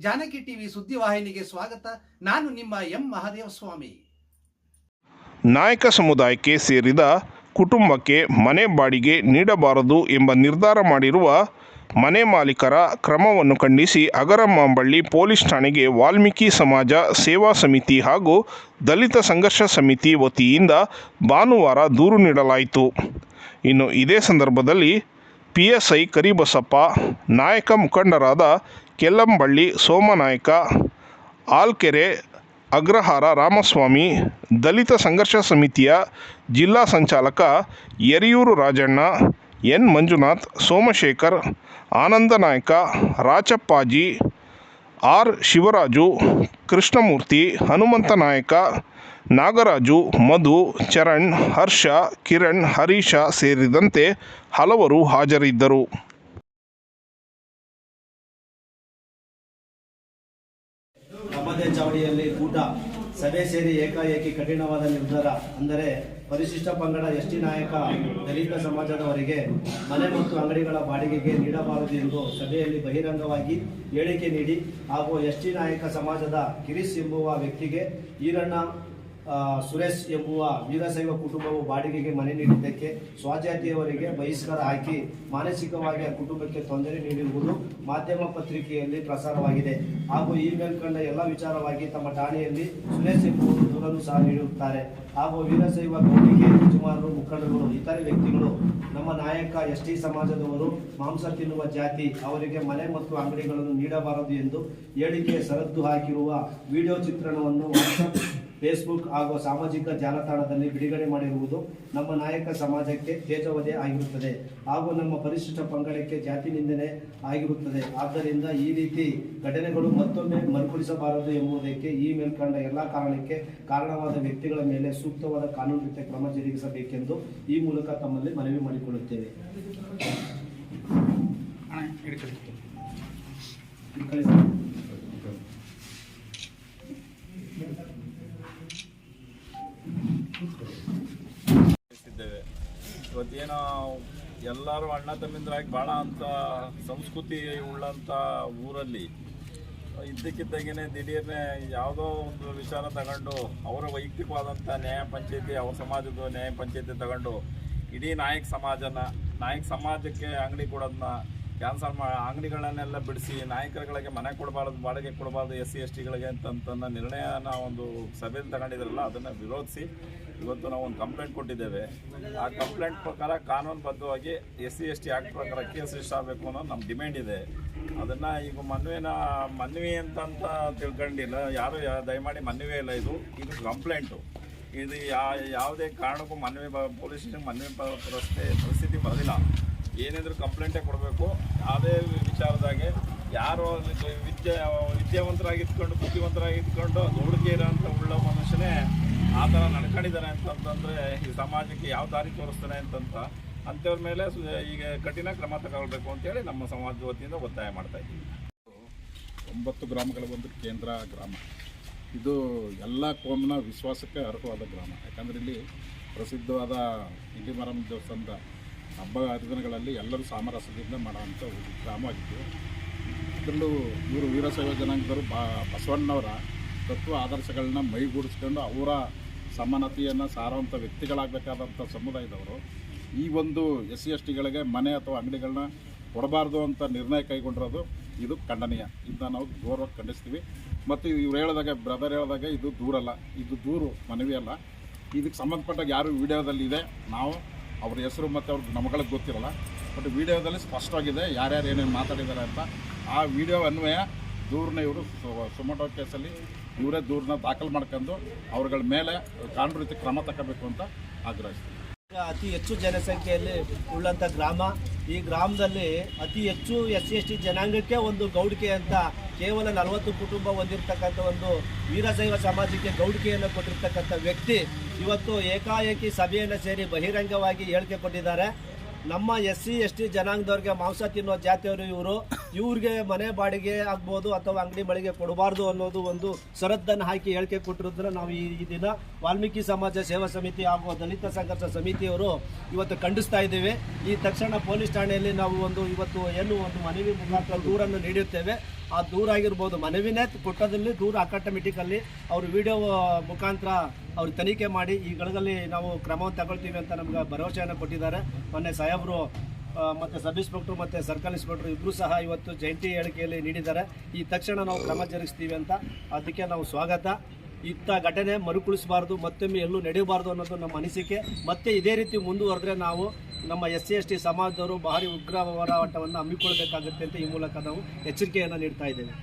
Janaki TV ಸುದ್ದಿವಾಹಿನಿಗೆ ಸ್ವಾಗತ. ನಾನು ನಿಮ್ಮ ಎಂ ಮಹಾದೇವ ಸ್ವಾಮಿ ನಾಯಕ ಸಮುದಾಯಕ್ಕೆ ಸೇರಿದ ಕುಟುಂಬಕ್ಕೆ ಮನೆ ಬಾಡಿಗೆ ನೀಡಬಾರದು ಎಂಬ ನಿರ್ಧಾರ ಮಾಡಿರುವ ಮನೆ ಮಾಲೀಕರ ಕ್ರಮವನ್ನು ಖಂಡಿಸಿ ಅಗರಮಾಂಬಳ್ಳಿ ಪೊಲೀಸ್ ಠಾಣೆಗೆ ವಾಲ್ಮೀಕಿ ಸಮಾಜ ಸೇವಾ ಸಮಿತಿ ಹಾಗೂ ದಲಿತ ಸಂಘರ್ಷ ಸಮಿತಿ ವತಿಯಿಂದ ಭಾನುವಾರ ದೂರು ನೀಡಲಾಯಿತು. ಇನ್ನು ಇದೇ ಸಂದರ್ಭದಲ್ಲಿ ಪಿ ಎಸ್ ಐ ಕರಿಬಸಪ್ಪ, ನಾಯಕ ಮುಖಂಡರಾದ ಕೆಲ್ಲಂಬಳ್ಳಿ ಸೋಮನಾಯಕ, ಆಲ್ಕೆರೆ ಅಗ್ರಹಾರ ರಾಮಸ್ವಾಮಿ, ದಲಿತ ಸಂಘರ್ಷ ಸಮಿತಿಯ ಜಿಲ್ಲಾ ಸಂಚಾಲಕ ಯರಿಯೂರು ರಾಜಣ್ಣ, ಎನ್ ಮಂಜುನಾಥ್, ಸೋಮಶೇಖರ್ ಆನಂದ ನಾಯಕ ರಾಚಪ್ಪಾಜಿ, ಆರ್ ಶಿವರಾಜು, ಕೃಷ್ಣಮೂರ್ತಿ ಹನುಮಂತ ನಾಯಕ ನಾಗರಾಜು, ಮಧು, ಚರಣ್, ಹರ್ಷ, ಕಿರಣ್, ಹರೀಶ ಸೇರಿದಂತೆ ಹಲವರು ಹಾಜರಿದ್ದರು. ಚಾವಡಿಯಲ್ಲಿ ಕೂಟ ಸಭೆ ಸೇರಿ ಏಕಾಏಕಿ ಕಠಿಣವಾದ ನಿರ್ಧಾರ. ಅಂದರೆ ಪರಿಶಿಷ್ಟ ಪಂಗಡ ಎಸ್ಟಿ ನಾಯಕ ದಲಿತ ಸಮಾಜದವರಿಗೆ ಮನೆ ಮತ್ತು ಅಂಗಡಿಗಳ ಬಾಡಿಗೆಗೆ ನೀಡಬಾರದು ಎಂದು ಸಭೆಯಲ್ಲಿ ಬಹಿರಂಗವಾಗಿ ಹೇಳಿಕೆ ನೀಡಿ ಹಾಗೂ ಎಸ್ಟಿ ನಾಯಕ ಸಮಾಜದ ಕಿರಿಸ್ ಎಂಬುವ ವ್ಯಕ್ತಿಗೆ ಈರಣ್ಣ ಸುರೇಶ್ ಎಂಬುವ ವೀರಶೈವ ಕುಟುಂಬವು ಬಾಡಿಗೆಗೆ ಮನೆ ನೀಡಿದ್ದಕ್ಕೆ ಸ್ವಜಾತಿಯವರಿಗೆ ಬಹಿಷ್ಕಾರ ಹಾಕಿ ಮಾನಸಿಕವಾಗಿ ಆ ಕುಟುಂಬಕ್ಕೆ ತೊಂದರೆ ನೀಡಿರುವುದು ಮಾಧ್ಯಮ ಪತ್ರಿಕೆಯಲ್ಲಿ ಪ್ರಸಾರವಾಗಿದೆ. ಹಾಗೂ ಈ ಮೇಲ್ಕಂಡ ಎಲ್ಲ ವಿಚಾರವಾಗಿ ತಮ್ಮ ಠಾಣೆಯಲ್ಲಿ ಸುರೇಶ್ ಎಂಬುವರು ದೂರನ್ನು ಸಹ ನೀಡುತ್ತಾರೆ. ಹಾಗೂ ವೀರಶೈವ ಗೌಡಿಗೆ ಯಜಮಾನರು, ಮುಖಂಡರುಗಳು, ಇತರೆ ವ್ಯಕ್ತಿಗಳು, ನಮ್ಮ ನಾಯಕ ಎಸ್ ಟಿ ಸಮಾಜದವರು ಮಾಂಸ ತಿನ್ನುವ ಜಾತಿ, ಅವರಿಗೆ ಮನೆ ಮತ್ತು ಅಂಗಡಿಗಳನ್ನು ನೀಡಬಾರದು ಎಂದು ಹೇಳಿಕೆ ಸರದ್ದು ಹಾಕಿರುವ ವಿಡಿಯೋ ಚಿತ್ರಣವನ್ನು ಫೇಸ್ಬುಕ್ ಹಾಗೂ ಸಾಮಾಜಿಕ ಜಾಲತಾಣದಲ್ಲಿ ಬಿಡುಗಡೆ ಮಾಡಿರುವುದು ನಮ್ಮ ನಾಯಕ ಸಮಾಜಕ್ಕೆ ತೇಜವಧೆ ಆಗಿರುತ್ತದೆ ಹಾಗೂ ನಮ್ಮ ಪರಿಶಿಷ್ಟ ಪಂಗಡಕ್ಕೆ ಜಾತಿ ನಿಂದನೆ ಆಗಿರುತ್ತದೆ. ಆದ್ದರಿಂದ ಈ ರೀತಿ ಘಟನೆಗಳು ಮತ್ತೊಮ್ಮೆ ಮರುಕಳಿಸಬಾರದು ಎಂಬುದಕ್ಕೆ ಈ ಮೇಲ್ಕಂಡ ಎಲ್ಲ ಕಾರಣಕ್ಕೆ ಕಾರಣವಾದ ವ್ಯಕ್ತಿಗಳ ಮೇಲೆ ಸೂಕ್ತವಾದ ಕಾನೂನು ರೀತಿಯ ಕ್ರಮ ಜರುಗಿಸಬೇಕೆಂದು ಈ ಮೂಲಕ ತಮ್ಮಲ್ಲಿ ಮನವಿ ಮಾಡಿಕೊಳ್ಳುತ್ತೇವೆ. ಇವತ್ತೇನೋ ಎಲ್ಲರೂ ಅಣ್ಣ ತಮ್ಮಿಂದ್ರಾಗಿ ಭಾಳ ಅಂತ ಸಂಸ್ಕೃತಿ ಉಳ್ಳಂಥ ಊರಲ್ಲಿ ಇದ್ದಕ್ಕಿದ್ದಾಗೇನೆ ದಿಢೀರ್ನೆ ಯಾವುದೋ ಒಂದು ವಿಚಾರ ತಗೊಂಡು ಅವರ ವೈಯಕ್ತಿಕವಾದಂಥ ನ್ಯಾಯ ಪಂಚಾಯತಿ, ಅವ್ರ ಸಮಾಜದ ನ್ಯಾಯ ಪಂಚಾಯತಿ ತಗೊಂಡು ಇಡೀ ನಾಯಕ ಸಮಾಜನ, ನಾಯಕ ಸಮಾಜಕ್ಕೆ ಅಂಗಡಿ ಕೊಡೋದನ್ನ ಕ್ಯಾನ್ಸಲ್ ಮಾ, ಅಂಗಡಿಗಳನ್ನೆಲ್ಲ ಬಿಡಿಸಿ ನಾಯಕರುಗಳಿಗೆ ಮನೆ ಕೊಡಬಾರ್ದು, ಬಾಡಿಗೆ ಕೊಡಬಾರ್ದು ಎಸ್ ಸಿ ಎಸ್ ಟಿಗಳಿಗೆ ಅಂತಂತನ್ನ ನಿರ್ಣಯನ ಒಂದು ಸಭೆಯಲ್ಲಿ ತಗೊಂಡಿದ್ರಲ್ಲ, ಅದನ್ನು ವಿರೋಧಿಸಿ ಇವತ್ತು ನಾವು ಒಂದು ಕಂಪ್ಲೇಂಟ್ ಕೊಟ್ಟಿದ್ದೇವೆ. ಆ ಕಂಪ್ಲೇಂಟ್ ಪ್ರಕಾರ ಕಾನೂನುಬದ್ಧವಾಗಿ S C S T act ಪ್ರಕಾರ ಕೇಸ್ ರಿಜಿಸ್ಟರ್ ಆಗಬೇಕು ಅನ್ನೋದು ನಮ್ಮ ಡಿಮ್ಯಾಂಡ್ ಇದೆ. ಅದನ್ನು ಈಗ ಮನವಿನ, ಮನವಿ ಅಂತಂತ ತಿಳ್ಕೊಂಡಿಲ್ಲ. ಯಾರು ದಯಮಾಡಿ ಮನವಿ ಇಲ್ಲ ಇದು. ಇದು ಕಂಪ್ಲೇಂಟು ಇದು ಯಾವುದೇ ಕಾರಣಕ್ಕೂ ಮನವಿ ಪೊಲೀಸ್ ಸ್ಟೇಷನ್ ಮನವಿ ಪರಿಸ್ಥಿತಿ ಪರಿಸ್ಥಿತಿ ಬರೋದಿಲ್ಲ ಏನಿದ್ರು ಕಂಪ್ಲೇಂಟೇ ಕೊಡಬೇಕು. ಯಾವುದೇ ವಿಚಾರದಾಗೆ ಯಾರು ವಿದ್ಯೆ, ವಿದ್ಯಾವಂತರಾಗಿದ್ಕೊಂಡು, ಬುದ್ಧಿವಂತರಾಗಿದ್ಕೊಂಡು ನೋಡಿಕೆ ಇರೋಂಥ ಉಳ್ಳ ಮನುಷ್ಯನೇ ಆ ಥರ ನಡ್ಕೊಂಡಿದ್ದಾರೆ ಅಂತಂತಂದರೆ ಈ ಸಮಾಜಕ್ಕೆ ಯಾವ ದಾರಿ ತೋರಿಸ್ತಾನೆ ಅಂತಂತ ಅಂಥವ್ರ ಮೇಲೆ ಈಗ ಕಠಿಣ ಕ್ರಮ ತಗೊಳ್ಬೇಕು ಅಂತೇಳಿ ನಮ್ಮ ಸಮಾಜದ ವತಿಯಿಂದ ಒತ್ತಾಯ ಮಾಡ್ತಾ ಇದ್ದೀವಿ. ಒಂಬತ್ತು ಗ್ರಾಮಗಳ ಒಂದು ಕೇಂದ್ರ ಗ್ರಾಮ. ಇದು ಎಲ್ಲ ಕೋಮಿನ ವಿಶ್ವಾಸಕ್ಕೆ ಅರ್ಹವಾದ ಗ್ರಾಮ. ಯಾಕಂದರೆ ಇಲ್ಲಿ ಪ್ರಸಿದ್ಧವಾದ ಇಲ್ಲಿ ದೇವಸ್ಥಾನದ ಹಬ್ಬ ಹರಿದಿನಗಳಲ್ಲಿ ಎಲ್ಲರೂ ಸಾಮರಸ್ಯದಿಂದ ಮಾಡುವಂಥ ಒಂದು ಗ್ರಾಮವಾಗಿತ್ತು ಇದರಲ್ಲೂ ಇವರು ವೀರಶೈವ ಜನಾಂಗದವರು ಬಸವಣ್ಣವರ ತತ್ವ ಆದರ್ಶಗಳನ್ನ ಮೈಗೂಡಿಸ್ಕೊಂಡು ಅವರ ಸಮಾನತೆಯನ್ನು ಸಾರುವಂಥ ವ್ಯಕ್ತಿಗಳಾಗಬೇಕಾದಂಥ ಸಮುದಾಯದವರು ಈ ಒಂದು ಎಸ್ ಸಿ ಎಸ್ ಟಿಗಳಿಗೆ ಮನೆ ಅಥವಾ ಅಂಗಡಿಗಳನ್ನ ಕೊಡಬಾರ್ದು ಅಂತ ನಿರ್ಣಯ ಕೈಗೊಂಡಿರೋದು ಇದು ಖಂಡನೀಯ. ಇದನ್ನ ನಾವು ಗೌರವ ಖಂಡಿಸ್ತೀವಿ. ಮತ್ತು ಇವ್ರು ಹೇಳಿದಾಗ ಬ್ರದರ್ ಹೇಳಿದಾಗ ಇದು ದೂರಲ್ಲ. ಇದು ದೂರು ಮನವಿ ಅಲ್ಲ. ಇದಕ್ಕೆ ಸಂಬಂಧಪಟ್ಟಾಗ ಯಾರು ವಿಡಿಯೋದಲ್ಲಿ ಇದೆ, ನಾವು ಅವ್ರ ಹೆಸರು ಮತ್ತು ಅವ್ರ ನಮಗಳಿಗೆ ಗೊತ್ತಿರಲ್ಲ. ಬಟ್ ವಿಡಿಯೋದಲ್ಲಿ ಸ್ಪಷ್ಟವಾಗಿದೆ ಯಾರ್ಯಾರು ಏನೇನು ಮಾತಾಡಿದ್ದಾರೆ ಅಂತ. ಆ ವಿಡಿಯೋ ಅನ್ವಯ ದೂರನ್ನ ಇವರು. ಸುಮಟೋ ಕೇಸಲ್ಲಿ ಇವರೇ ದೂರನ್ನ ದಾಖಲು ಮಾಡ್ಕೊಂಡು ಅವ್ರಗಳ ಮೇಲೆ ಕಾನೂನು ರೀತಿ ಕ್ರಮ ತಗೋಬೇಕು ಅಂತ ಆಗ್ರಹಿಸ್ತೀವಿ ಅತಿ ಹೆಚ್ಚು ಜನಸಂಖ್ಯೆಯಲ್ಲಿ ಉಳ್ಳಂಥ ಗ್ರಾಮ, ಈ ಗ್ರಾಮದಲ್ಲಿ ಅತಿ ಹೆಚ್ಚು ಎಸ್ ಸಿ ಎಸ್ ಟಿ ಜನಾಂಗಕ್ಕೆ ಒಂದು ಗೌಡಿಕೆ ಅಂತ ಕೇವಲ ನಲವತ್ತು ಕುಟುಂಬ ಹೊಂದಿರತಕ್ಕಂಥ ಒಂದು ವೀರಶೈವ ಸಮಾಜಕ್ಕೆ ಗೌಡಿಕೆಯನ್ನು ಕೊಟ್ಟಿರ್ತಕ್ಕಂಥ ವ್ಯಕ್ತಿ ಇವತ್ತು ಏಕಾಏಕಿ ಸಭೆಯನ್ನು ಸೇರಿ ಬಹಿರಂಗವಾಗಿ ಹೇಳಿಕೆ ಕೊಟ್ಟಿದ್ದಾರೆ. ನಮ್ಮ ಎಸ್ ಸಿ ಎಸ್ ಟಿ ಜನಾಂಗದವ್ರಿಗೆ ಮಾಂಸ ತಿನ್ನೋ ಜಾತಿಯವರು ಇವರು. ಇವ್ರಿಗೆ ಮನೆ ಬಾಡಿಗೆ ಆಗ್ಬೋದು ಅಥವಾ ಅಂಗಡಿ ಬಳಿಗೆ ಕೊಡಬಾರ್ದು ಅನ್ನೋದು ಒಂದು ಷರತ್ತನ್ನು ಹಾಕಿ ಹೇಳಿಕೆ ಕೊಟ್ಟಿರೋದ್ರ ನಾವು ಈ ದಿನ ವಾಲ್ಮೀಕಿ ಸಮಾಜ ಸೇವಾ ಸಮಿತಿ ಹಾಗೂ ದಲಿತ ಸಂಘರ್ಷ ಸಮಿತಿಯವರು ಇವತ್ತು ಖಂಡಿಸ್ತಾ ಇದ್ದೇವೆ. ಈ ತಕ್ಷಣ ಪೊಲೀಸ್ ಠಾಣೆಯಲ್ಲಿ ನಾವು ಒಂದು ಇವತ್ತು ಏನು ಒಂದು ಮನವಿ ಮುಖಾಂತರ ದೂರನ್ನು ನೀಡುತ್ತೇವೆ ಆ ದೂರ ಆಗಿರ್ಬೋದು ಮನವಿನೇ ಕೊಟ್ಟದಲ್ಲಿ ದೂರ ಅಕಾಟಮೆಟಿಕಲ್ಲಿ ಅವರು ವಿಡಿಯೋ ಮುಖಾಂತರ ಅವ್ರು ತನಿಖೆ ಮಾಡಿ ಈ ಗಳದಲ್ಲಿ ನಾವು ಕ್ರಮವನ್ನು ತಗೊಳ್ತೀವಿ ಅಂತ ನಮ್ಗೆ ಭರವಸೆಯನ್ನು ಕೊಟ್ಟಿದ್ದಾರೆ. ಮೊನ್ನೆ ಸಾಹೇಬರು ಮತ್ತೆ ಸಬ್ ಇನ್ಸ್ಪೆಕ್ಟರ್ ಮತ್ತೆ ಸರ್ಕಲ್ ಇನ್ಸ್ಪೆಕ್ಟರ್ ಇಬ್ಬರೂ ಸಹ ಇವತ್ತು ಜಂಟಿ ಹೇಳಿಕೆಯಲ್ಲಿ ನೀಡಿದ್ದಾರೆ. ಈ ತಕ್ಷಣ ನಾವು ಕ್ರಮ ಜರುಗಿಸ್ತೀವಿ ಅಂತ ಅದಕ್ಕೆ ನಾವು ಸ್ವಾಗತ. ಇತ್ತ ಘಟನೆ ಮರುಕಳಿಸಬಾರ್ದು, ಮತ್ತೊಮ್ಮೆ ಎಲ್ಲೂ ನಡೆಯಬಾರ್ದು ಅನ್ನೋದು ನಮ್ಮ ಅನಿಸಿಕೆ. ಮತ್ತೆ ಇದೇ ರೀತಿ ಮುಂದುವರೆದ್ರೆ ನಾವು ನಮ್ಮ ಎಸ್ ಸಿ, ಎಸ್ ಟಿ ಸಮಾಜದವರು ಭಾರಿ ಉಗ್ರ ಹೋರಾಟವನ್ನು ಹಮ್ಮಿಕೊಳ್ಬೇಕಾಗುತ್ತೆ ಅಂತ ಈ ಮೂಲಕ ನಾವು ಎಚ್ಚರಿಕೆಯನ್ನು ನೀಡ್ತಾ ಇದ್ದೇವೆ.